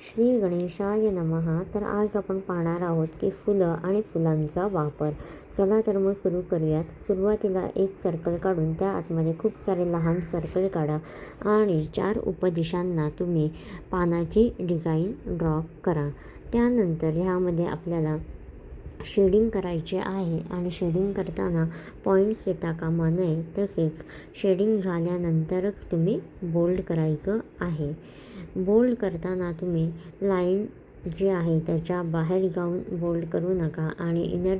श्री गणेशाय नमः. तर आज आपण पाहणार आहोत की फुलं आणि फुलांचा वापर. चला तर मग सुरू करूयात. सुरुवातीला एक सर्कल काढून त्या आतमध्ये खूप सारे लहान सर्कल काढा आणि चार उपदिशांना तुम्ही पानाची डिझाईन ड्रॉ करा. त्यानंतर ह्यामध्ये आपल्याला शेडिंग करायचे आहे आणि शेडिंग करताना पॉईंट्स येता कामा नये तसेच शेडिंग झाल्यानंतरच तुम्ही बोल्ड करायचं आहे. बोल्ड करताना तुम्ही लाईन जी आहे त्याच्या बाहेर जाऊन बोल्ड करू नका आणि इनर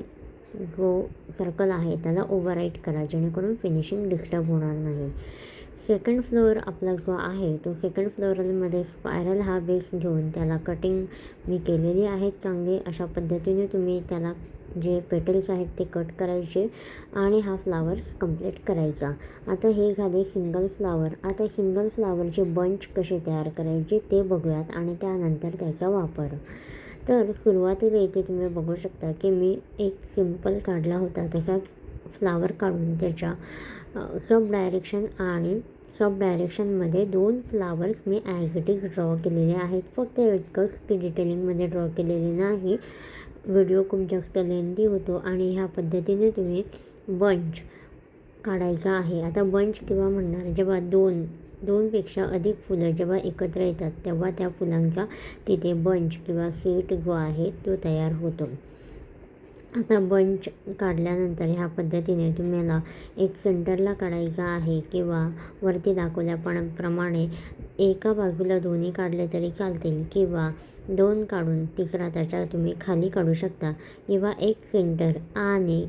जो सर्कल आहे त्याला ओव्हरराईट करा जेणेकरून फिनिशिंग डिस्टर्ब होणार नाही. सेकंड फ्लोअर आपला जो आहे तो सेकंड फ्लोअरमध्ये स्पायरल हा बेस घेऊन त्याला कटिंग मी केलेली आहे चांगली. अशा पद्धतीने तुम्ही त्याला जे पेटल्स आहेत ते कट करायचे आणि हा फ्लावर्स कंप्लीट करायचा. आता हे झाले सिंगल फ्लावर आता सिंगल फ्लावरचे बंच कसे तयार करायचे ते बघूयात आणि त्यानंतर त्याचा वापर. तर सुरुवातीला इथे तुम्ही बघू शकता की मी एक सिंपल काढला होता. तसाच फ्लावर काढून त्याच्या सब डायरेक्शन आणि सब डायरेक्शनमध्ये दोन फ्लावर्स मी ॲज इट इज ड्रॉ केलेले आहेत. फक्त इतकंच की डिटेलिंगमध्ये ड्रॉ केलेले नाही. व्हिडिओ खूप जास्त लेंदी होतो आणि ह्या पद्धतीने तुम्ही बंच काढायचा आहे. आता बंच किंवा म्हणणार जेव्हा दोन दोनपेक्षा अधिक फुलं जेव्हा एकत्र येतात तेव्हा त्या फुलांचा तिथे बंच किंवा सेट जो आहे तो तयार होतो. आता बंच काढल्यानंतर ह्या पद्धतीने तुम्हाला एक सेंटरला काढायचा आहे किंवा वरती दाखवल्याप्रमाणे एका बाजूला दोन्ही काढले तरी चालतील किंवा दोन काढून तिसरा त्याच्या तुम्ही खाली काढू शकता. किंवा एक सेंटर आणि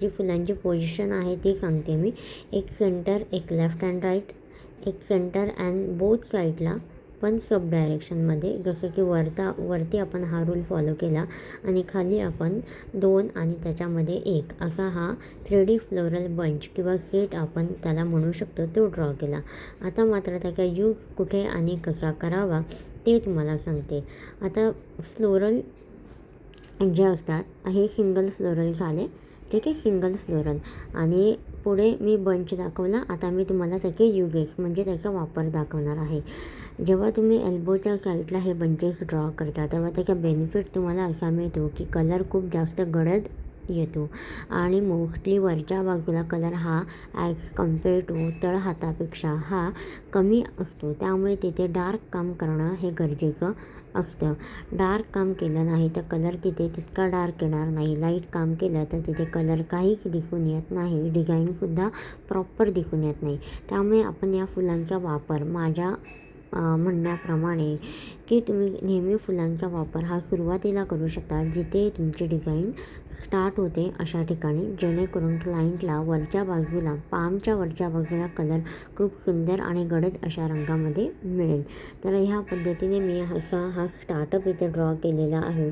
जी फुलांची पोझिशन आहे ती सांगते मी. एक सेंटर एक लेफ्ट अँड राईट एक सेंटर अँड बोथ साईडला पण सब डायरेक्शनमध्ये जसं की वरता वरती आपण हा रूल फॉलो केला आणि खाली आपण दोन आणि त्याच्यामध्ये एक असा हा थ्री डी फ्लोरल बंच किंवा सेट आपण त्याला म्हणू शकतो तो ड्रॉ केला. आता मात्र त्याचा यूज कुठे आणि कसा करावा ते तुम्हाला सांगते. आता फ्लोरल जे असतात हे सिंगल फ्लोरल झाले ठीक आहे? Single floral. आणि पुढे मी बंच दाखवला आता मी तुम्हाला त्याचे युगेस म्हणजे त्याचा वापर दाखवणार आहे. जेव्हा तुम्ही एल्बोच्या साईडला हे बंचेस ड्रॉ करता तेव्हा त्याचा बेनिफिट तुम्हाला असा मिळतो की कलर खूप जास्त गडद येतो. आणि मोस्टली वरच्या बाजूला कलर हा ॲज कंपेअर टू तळ हातापेक्षा हा कमी असतो. त्यामुळे तिथे डार्क काम करणं हे गरजेचं असतं. डार्क काम केलं नाही तर कलर तिथे तितका डार्क येणार नाही. लाइट काम केलं तर तिथे कलर काहीच दिसून येत नाही. डिझाईनसुद्धा प्रॉपर दिसून येत नाही. त्यामुळे आपण या फुलांचा वापर माझ्या म्हणण्याप्रमाणे की तुम्ही नेहमी फुलांचा वापर हा सुरुवातीला करू शकता जिथे तुमची डिझाईन स्टार्ट होते अशा ठिकाणी. जेणेकरून क्लायंटला वरच्या बाजूला पामच्या वरच्या बाजूला कलर खूप सुंदर आणि गडद अशा रंगामध्ये मिळेल. तर ह्या पद्धतीने मी असा हा स्टार्टअप इथे ड्रॉ केलेला आहे.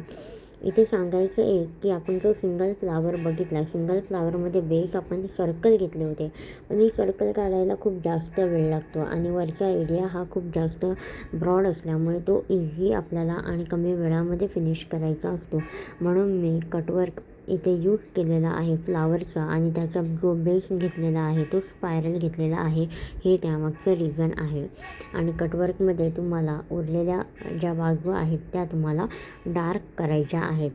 इथे सांगायचं एक की आपण जो सिंगल फ्लावर बघितला सिंगल फ्लावरमध्ये बेस आपण सर्कल घेतले होते. पण ही सर्कल काढायला खूप जास्त वेळ लागतो आणि वरचा एरिया हा खूप जास्त ब्रॉड असल्यामुळे तो इझी आपल्याला आणि कमी वेळामध्ये फिनिश करायचा असतो. म्हणून मी कटवर्क इथे यूज केलेला आहे फ्लावरचा आणि त्याचा जो बेस घेतलेला आहे तो स्पायरल घेतलेला आहे हे त्यामागचं रिझन आहे. आणि कटवर्कमध्ये तुम्हाला उरलेल्या ज्या बाजू आहेत त्या तुम्हाला डार्क करायच्या आहेत.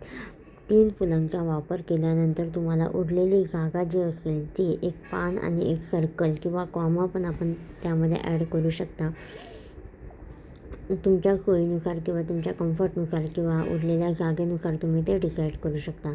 तीन फुलांचा वापर केल्यानंतर तुम्हाला उरलेली जागा जी असेल ती एक पान आणि एक सर्कल किंवा कॉमा पण आपण त्यामध्ये ॲड करू शकता. तुमच्या सोयीनुसार किंवा तुमच्या कम्फर्टनुसार किंवा उरलेल्या जागेनुसार तुम्ही ते डिसाईड करू शकता.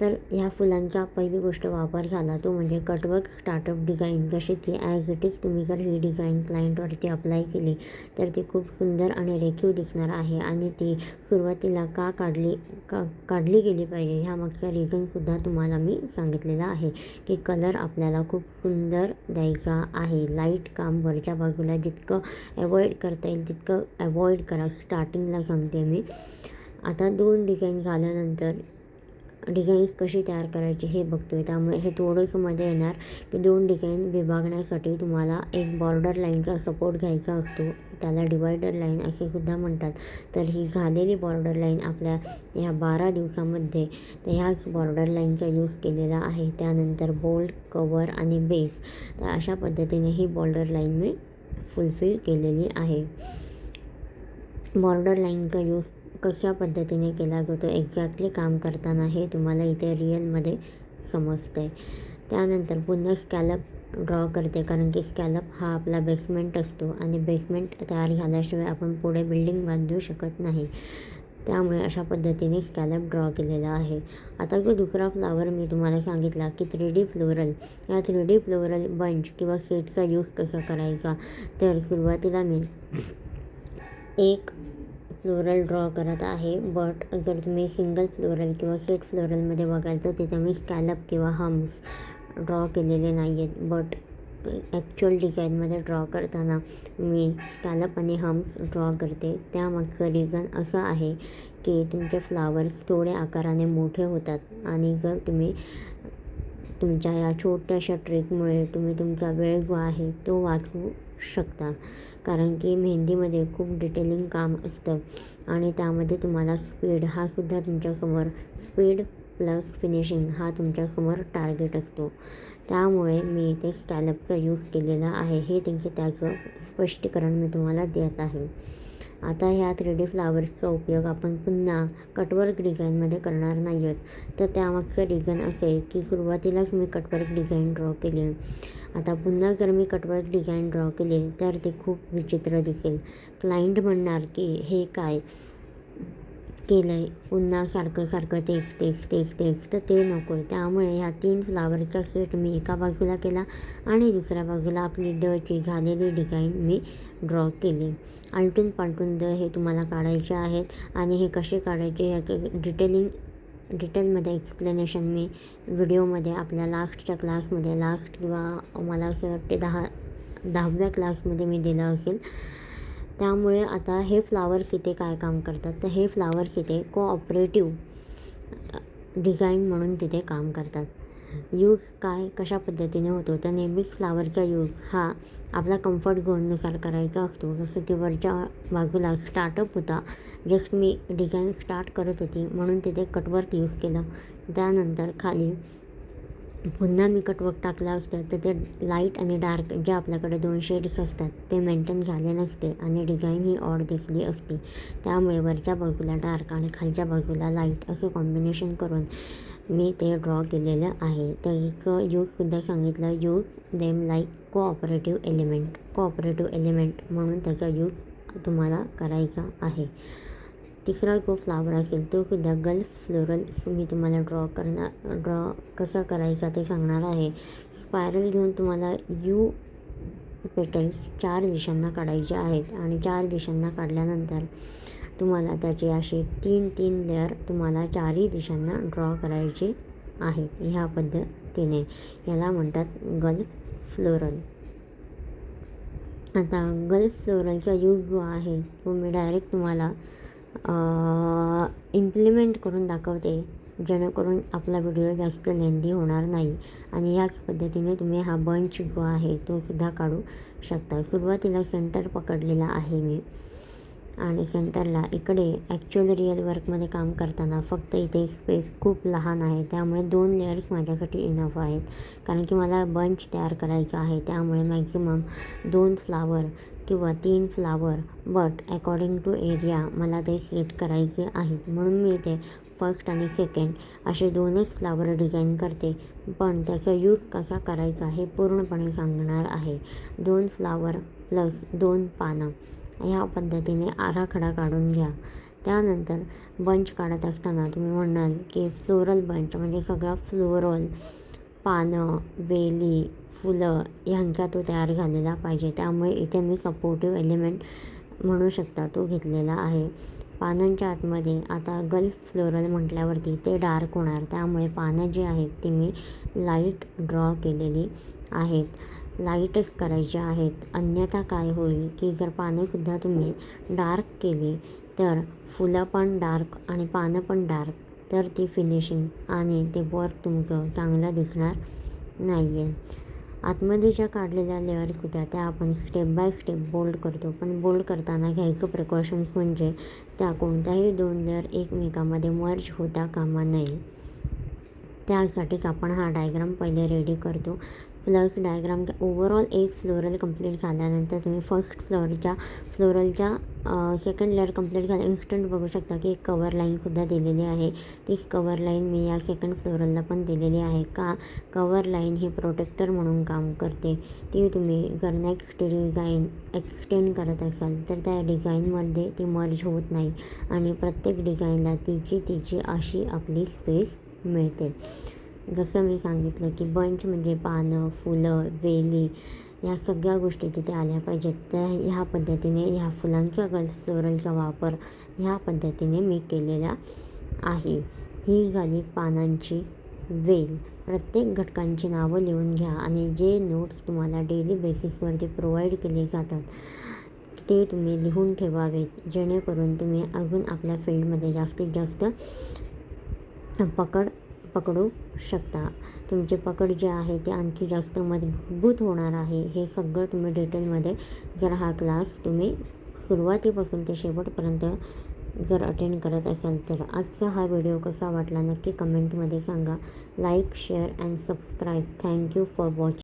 तर ह्या फुलांचा पहिली गोष्ट वापर झाला तो म्हणजे कटवर्क स्टार्टअप डिझाईन जशी की ॲज इट इज तुम्ही जर ही डिझाईन क्लायंटवरती अप्लाय केली तर ती खूप सुंदर आणि रेखीव दिसणार आहे आणि ती सुरुवातीला का काढली का काढली गेली पाहिजे ह्या मागचा रिझनसुद्धा तुम्हाला मी सांगितलेला आहे की कलर आपल्याला खूप सुंदर द्यायचा आहे. लाइट काम वरच्या बाजूला जितकं अवॉइड करता येईल तितकं अवॉइड करा. स्टार्टिंगला सांगते मी. आता दोन डिझाईन झाल्यानंतर डिझाईन्स कशी तयार करायची हे बघतो आहे त्यामुळे हे थोडंसं मध्ये येणार की दोन डिझाईन विभागण्यासाठी तुम्हाला एक बॉर्डर लाईनचा सपोर्ट घ्यायचा असतो. त्याला डिवायडर लाईन असे सुद्धा म्हणतात. तर ही झालेली बॉर्डर लाईन आपल्या ह्या बारा दिवसामध्ये तर ह्याच बॉर्डर लाईनचा यूज केलेला आहे. त्यानंतर बोल्ड कवर आणि बेस. तर अशा पद्धतीने ही बॉर्डर लाईन मी फुलफिल केलेली आहे. बॉर्डर लाईनचा यूज कशा पद्धतीने केला जातो एक्झॅक्टली काम करताना हे तुम्हाला इथे रिअलमध्ये समजतं आहे त्यानंतर पुन्हा स्कॅलप ड्रॉ करते कारण की स्कॅलप हा आपला बेसमेंट असतो आणि बेसमेंट तयार झाल्याशिवाय आपण पुढे बिल्डिंग बांधू शकत नाही. त्यामुळे अशा पद्धतीने स्कॅलप ड्रॉ केलेला आहे. आता जो दुसरा फ्लावर मी तुम्हाला सांगितला की थ्री डी फ्लोरल. या थ्री डी फ्लोरल बंच किंवा सेटचा यूज कसा करायचा? तर सुरुवातीला मी एक फ्लोरल ड्रॉ करत आहे. बट जर तुम्ही सिंगल फ्लोरल किंवा सेट फ्लोरलमध्ये बघाल तर तिथे मी स्कॅलप किंवा हम्स ड्रॉ केलेले नाही आहेत बट ॲक्च्युअल डिझाईनमध्ये ड्रॉ करताना मी स्कॅलप आणि हम्स ड्रॉ करते. त्यामागचं रिझन असं आहे की तुमचे फ्लावर्स थोडे आकाराने मोठे होतात. आणि जर तुम्ही तुमच्या या छोट्याशा ट्रेकमुळे तुम्ही तुमचा वेळ जो आहे तो वाचवू शकता. कारण की मेहंदीमध्ये खूप डिटेलिंग काम असतं आणि त्यामध्ये तुम्हाला स्पीड हा सुद्धा तुमच्यासमोर स्पीड प्लस फिनिशिंग हा तुमच्यासमोर टार्गेट असतो. त्यामुळे मी इथे स्कॅलपचा यूज केलेला आहे. हे त्यांचे त्याचं स्पष्टीकरण मी तुम्हाला देत आहे. आता ह्या थ्री डी फ्लावर्सचा उपयोग आपण पुन्हा कटवर्क डिझाईनमध्ये करणार नाही आहोत तर त्यामागचं रिझन असे की सुरुवातीलाच मी कटवर्क डिझाईन ड्रॉ केली. आता पुन्हा जर मी कटवर्क डिझाईन ड्रॉ केले तर ते खूप विचित्र दिसेल. क्लायंट म्हणणार की हे काय? केलं आहे पुन्हा सारखं सारखं तेच तेच तेच तेच. तर ते नको आहे त्यामुळे ह्या तीन फ्लावरचा सेट मी एका बाजूला केला आणि दुसऱ्या बाजूला आपली दची झालेली डिझाईन मी ड्रॉ केली. आलटून पालटून द हे तुम्हाला काढायचे आहेत आणि हे कसे काढायचे ह्याचं डिटेलिंग डिटेलमध्ये एक्सप्लेनेशन मी व्हिडिओमध्ये आपल्या लास्टच्या क्लासमध्ये लास्ट किंवा मला असं वाटते दहा दहाव्या क्लासमध्ये मी दिलं असेल. त्यामुळे आता हे फ्लावर्स इथे काय काम करतात? तर हे फ्लावर्स इथे कोऑपरेटिव्ह डिझाईन म्हणून तिथे काम करतात. यूज काय कशा पद्धतीने होतो? तर नेहमीच फ्लावरचा यूज हा आपला कम्फर्ट झोननुसार करायचा असतो. जसं ते वरच्या बाजूला स्टार्टअप होता. जस्ट मी डिझाईन स्टार्ट करत होती. म्हणून तिथे कटवर्क यूज केलं. त्यानंतर खाली पुन्हा मी कटवर्क टाकलं असतं तर ते लाइट आणि डार्क जे आपल्याकडे दोन शेड्स असतात ते मेंटेन झाले नसते आणि डिझाईन ही ऑड दिसली असती. त्यामुळे वरच्या बाजूला डार्क आणि खालच्या बाजूला लाइट असं कॉम्बिनेशन करून मी ते ड्रॉ केलेलं आहे. त्याचं यूजसुद्धा सांगितलं use them like cooperative element cooperative element म्हणून त्याचा यूज तुम्हाला करायचा आहे. तिसरा जो फ्लावर असेल तो सुद्धा गल्फ फ्लोरल मी तुम्हाला ड्रॉ करणार ड्रॉ कसा करायचा ते सांगणार आहे. स्पायरल घेऊन तुम्हाला यू पेटल्स चार दिशांना काढायचे आहेत. आणि चार दिशांना काढल्यानंतर तुम्हाला त्याचे असे तीन तीन लेअर तुम्हाला चारही दिशांना ड्रॉ करायचे आहेत. ह्या पद्धतीने. याला म्हणतात गल्फ फ्लोरल आता गल्फ फ्लोरलचा यूज जो आहे तो मी डायरेक्ट तुम्हाला इम्प्लिमेंट करून दाखवते जेणेकरून आपला व्हिडिओ जास्त लेंदी होणार नाही. आणि याच पद्धतीने तुम्ही हा बंच जो आहे तो सुद्धा काढू शकता. सुरुवातीला सेंटर पकडलेला आहे मी. आणि सेंटरला इकडे ॲक्च्युअल रिअल वर्कमध्ये काम करताना फक्त इथे स्पेस खूप लहान आहे. त्यामुळे दोन लेअर्स माझ्यासाठी इनफ आहेत. कारण की मला बंच तयार करायचा आहे. त्यामुळे मॅक्झिमम दोन फ्लावर किंवा तीन flower but according to area मला ते सेट करायचे आहेत. म्हणून मी ते फर्स्ट आणि सेकंड असे दोनच फ्लावर डिझाईन करते. पण त्याचा यूज कसा करायचा हे पूर्णपणे सांगणार आहे. दोन फ्लावर प्लस दोन पानं ह्या पद्धतीने आराखडा काढून घ्या. त्यानंतर बंच काढत असताना तुम्ही म्हणाल की फ्लोरल बंच म्हणजे सगळा फ्लोरल पानं वेली फुलं ह्यांचा तो तयार झालेला पाहिजे. त्यामुळे इथे मी सपोर्टिव्ह एलिमेंट म्हणू शकता तो घेतलेला आहे. पानांच्या आतमध्ये आता गल्फ फ्लोरल म्हटल्यावरती ते डार्क होणार. त्यामुळे पानं जी आहेत ती मी लाइट ड्रॉ केलेली आहेत. लाईटच करायचे आहेत. अन्यथा काय होईल की जर पानंसुद्धा तुम्ही डार्क केली तर फुलं पण डार्क आणि पानं पण डार्क तर ती फिनिशिंग आणि ते वर्क तुमचं चांगलं दिसणार नाही आहे आतमध्ये ज्या काढलेल्या लेअर्स होत्या त्या आपण स्टेप बाय स्टेप बोल्ड करतो. पण बोल्ड करताना घ्यायचं प्रिकॉशन्स म्हणजे त्या कोणत्याही दोन लेअर एकमेकामध्ये मर्ज होता कामा नये. त्यासाठीच आपण हा डायग्राम पहिले रेडी करतो. प्लस डायग्राम ओवरऑल एक फ्लोरल कंप्लीट झाल्यानंतर तुम्ही फर्स्ट फ्लोअरच्या फ्लोरलच्या सेकंड लेअर कंप्लीट झाल्या इन्स्टंट बघू शकता की एक कवर लाईनसुद्धा दिलेली आहे. तीच कवर लाईन मी या सेकंड फ्लोरलला पण दिलेली आहे का? कवर लाईन ही प्रोटेक्टर म्हणून काम करते. ती तुम्ही जर नेक्स्ट डिझाईन एक्सटेंड करत असाल तर त्या डिझाईनमध्ये ती मर्ज होत नाही आणि प्रत्येक डिझाईनला तिची तिची अशी आपली स्पेस मिळते. जसं मी सांगितलं की बंच म्हणजे पानं फुलं वेली या सगळ्या गोष्टी तिथे आल्या पाहिजेत. त्या ह्या पद्धतीने ह्या फुलांच्या गल फ्लोरलचा वापर ह्या पद्धतीने मी केलेला आहे. ही झाली पानांची वेल. प्रत्येक घटकांची नावं लिहून घ्या आणि जे नोट्स तुम्हाला डेली बेसिसवरती प्रोव्हाइड केले जातात ते तुम्ही लिहून ठेवावेत जेणेकरून तुम्ही अजून आपल्या फील्डमध्ये जास्तीत जास्त पकड पकडू शकता. तुमची पकड जे आहे ते आणखी जास्त मजबूत होणार आहे. हे सगळं तुम्ही डिटेलमध्ये जर हा क्लास तुम्ही सुरुवातीपासून ते शेवटपर्यंत जर अटेंड करत असाल तर आजचा हा व्हिडिओ कसा वाटला नक्की कमेंटमध्ये सांगा. Like share and subscribe thank you for watching